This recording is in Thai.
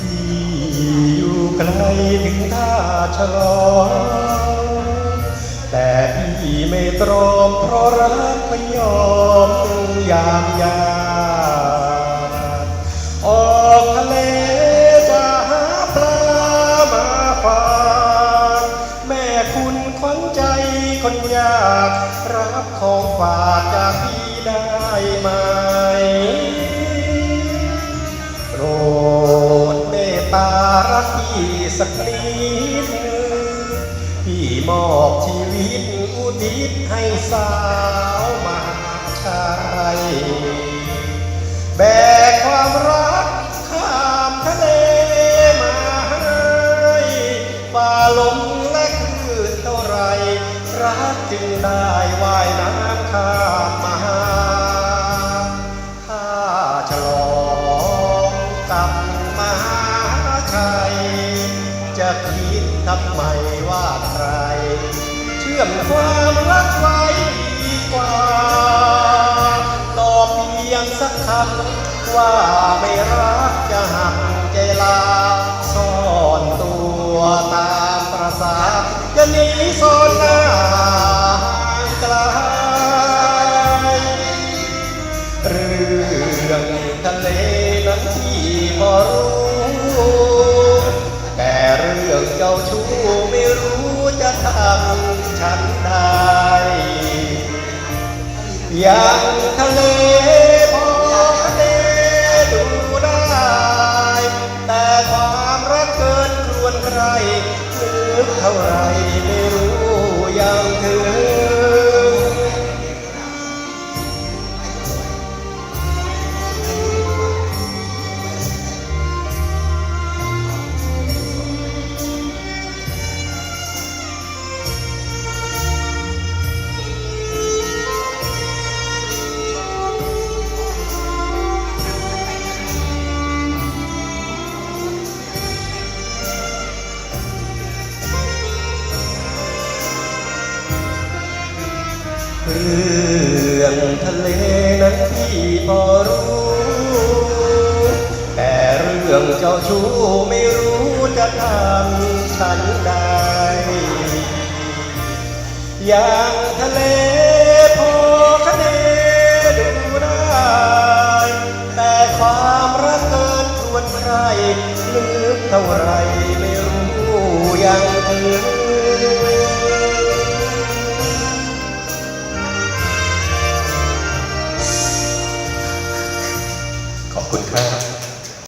พี่อยู่ไกลถึงท่าฉลอง แต่พี่ไม่ตรอมเพราะรักไม่ยอมยามยากออกทะ เลจะหาปลามาฝากแม่คุณขวัญใจคนยากรับของฝากจากพี่ได้ไหมโปรดเมตตารักพี่สักนิดหนึ่งพี่มอบชีวิตอุทิศให้สา รักจึงได้ว่ายน้ำข้ามมาหาถ้าฉลองกับมหาชัยจะคิดทำไมว่าใคร เชื่อมความรักไว้ดีกว่าตอบเพียงสักคำว่าไม่รักจะหัก ทะเลนั้นที่พอรู้ แต่เรื่องเจ้าชู้ไม่รู้จะทำฉันได้อย่างทะเลพอทะเลดูได้ แต่ความรักเกินครวนใครลึกเท่าไรไม่รู้อย่างเธ เรื่องทะเลนั้นพี่พอรู้ แต่เรื่องเจ้าชู้ไม่รู้จะทำฉันได้ อย่างทะเลพอคะเนดูได้ แต่ความรักเกินควรใครลึกเท่าไรไม่รู้ย่างเธอ